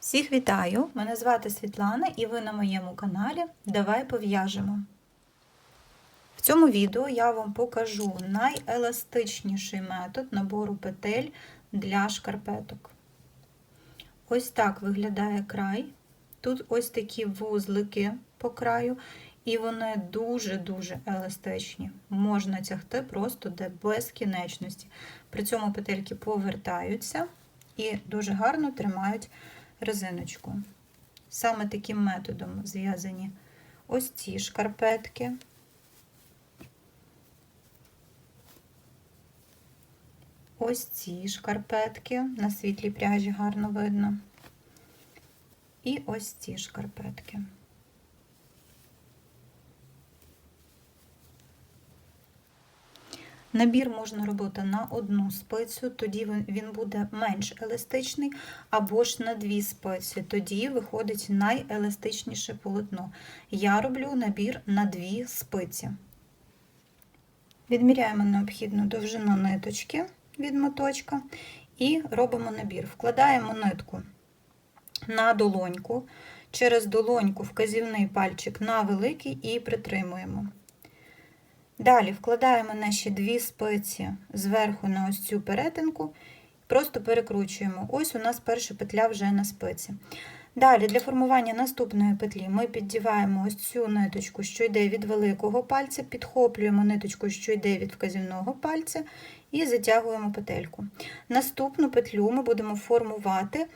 Всіх вітаю! Мене звати Світлана і ви на моєму каналі Давай пов'яжемо. В цьому відео я вам покажу найеластичніший метод набору петель для шкарпеток. Ось так виглядає край. Тут ось такі вузлики по краю, і вони дуже-дуже еластичні. Можна тягти просто до безкінечності. При цьому петельки повертаються і дуже гарно тримають резиночку. Саме таким методом зв'язані ось ці шкарпетки. Ось ці шкарпетки, на світлій пряжі гарно видно. І ось ці шкарпетки. Набір можна робити на одну спицю, тоді він буде менш еластичний, або ж на дві спиці, тоді виходить найеластичніше полотно. Я роблю набір на дві спиці. Відміряємо необхідну довжину ниточки від моточка і робимо набір. Вкладаємо нитку на долоньку, через долоньку вказівний пальчик на великий і притримуємо. Далі вкладаємо наші дві спиці зверху на ось цю перетинку, просто перекручуємо. Ось у нас перша петля вже на спиці. Далі, для формування наступної петлі ми піддіваємо ось цю ниточку, що йде від великого пальця, підхоплюємо ниточку, що йде від вказівного пальця, і затягуємо петельку. Наступну петлю ми будемо формувати,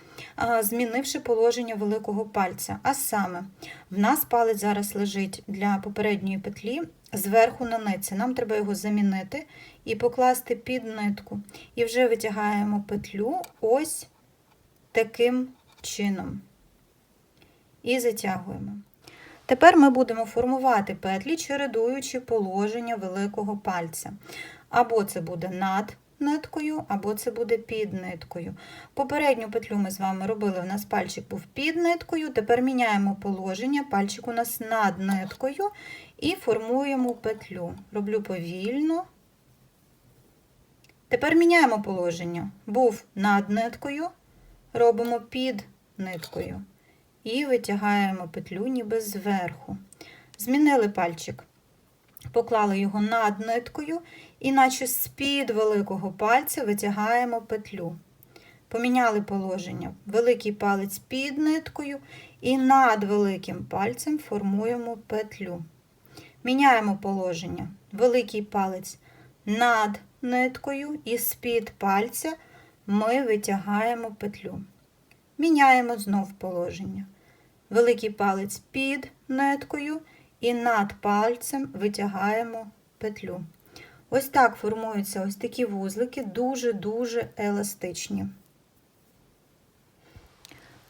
змінивши положення великого пальця. А саме, в нас палець зараз лежить для попередньої петлі зверху на нитці. Нам треба його замінити і покласти під нитку. І вже витягаємо петлю ось таким чином. І затягуємо. Тепер ми будемо формувати петлі, чередуючи положення великого пальця. Або це буде над ниткою, або це буде під ниткою. Попередню петлю ми з вами робили, у нас пальчик був під ниткою, тепер міняємо положення, пальчик у нас над ниткою і формуємо петлю. Роблю повільно. Тепер міняємо положення. Був над ниткою, робимо під ниткою. І витягаємо петлю ніби зверху. Змінили пальчик, поклали його над ниткою, і наче з-під великого пальця витягаємо петлю. Поміняли положення. Великий палець під ниткою і над великим пальцем формуємо петлю. Міняємо положення. Великий палець над ниткою і з-під пальця ми витягаємо петлю. Міняємо знов положення. Великий палець під ниткою і над пальцем витягаємо петлю. Ось так формуються ось такі вузлики, дуже-дуже еластичні.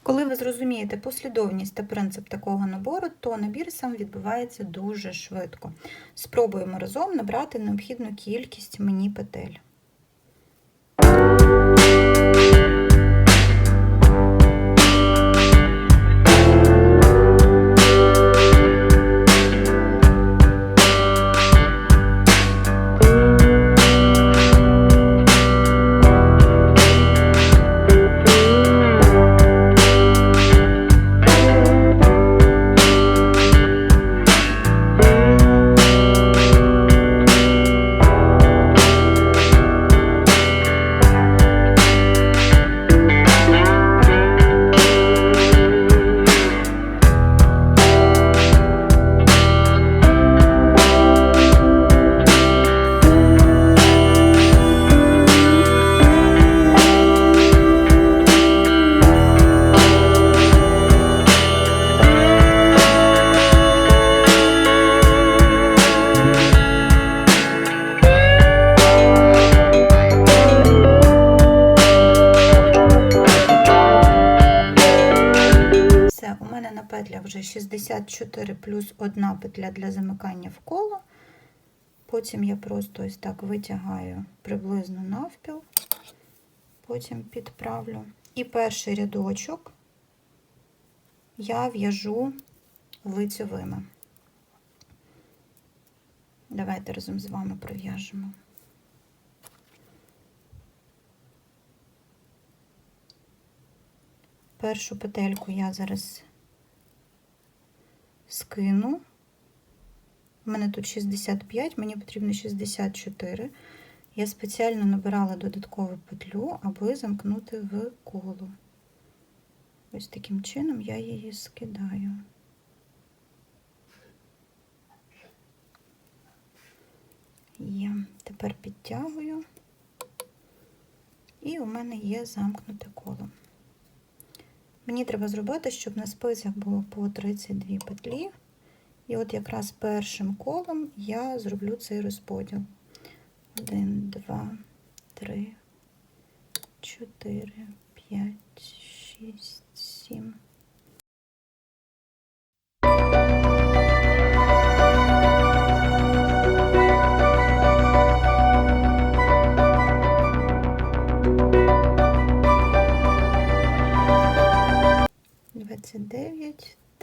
Коли ви зрозумієте послідовність та принцип такого набору, то набір сам відбувається дуже швидко. Спробуємо разом набрати необхідну кількість мені петель. Петля вже 64 плюс одна петля для замикання в коло. Потім я просто ось так витягаю приблизно навпіл, потім підправлю. І перший рядочок я в'яжу лицьовими. Давайте разом з вами пров'яжемо. першу петельку я зараз скину. У мене тут 65, мені потрібно 64. Я спеціально набирала додаткову петлю, аби замкнути в коло. Ось таким чином я її скидаю. Є. Тепер підтягую, і у мене є замкнуте коло. Мені треба зробити, щоб на спицях було по 32 петлі. І от якраз першим колом я зроблю цей розподіл. 1, 2, 3, 4, 5, 6, 7.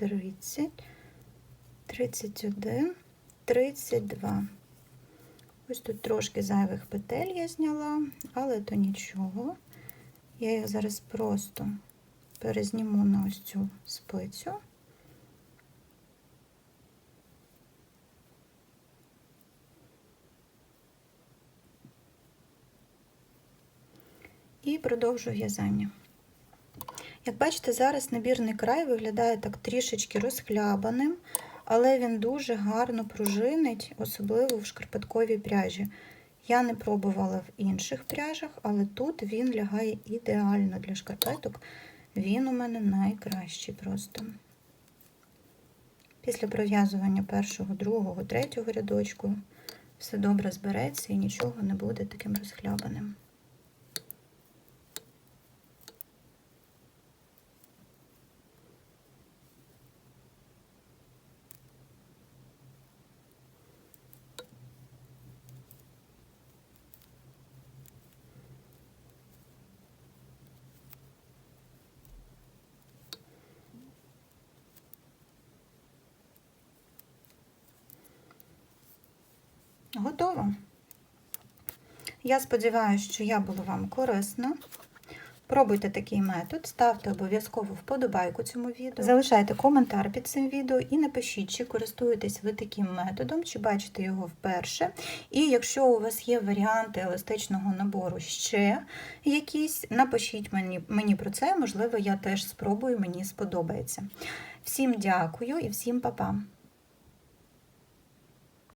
30, 31, 32. Ось тут трошки зайвих петель я зняла, але то нічого. Я їх зараз просто перезніму на ось цю спицю. І продовжу в'язання. Як бачите, зараз набірний край виглядає так трішечки розхлябаним, але він дуже гарно пружинить, особливо в шкарпетковій пряжі. Я не пробувала в інших пряжах, але тут він лягає ідеально для шкарпеток. Він у мене найкращий просто. Після пров'язування першого, другого, третього рядочку все добре збереться і нічого не буде таким розхлябаним. Готово. Я сподіваюся, що я була вам корисна. Пробуйте такий метод, ставте обов'язково вподобайку цьому відео, залишайте коментар під цим відео і напишіть, чи користуєтесь ви таким методом, чи бачите його вперше. І якщо у вас є варіанти еластичного набору ще якісь, напишіть мені, мені про це, можливо, я теж спробую, мені сподобається. Всім дякую і всім па-па!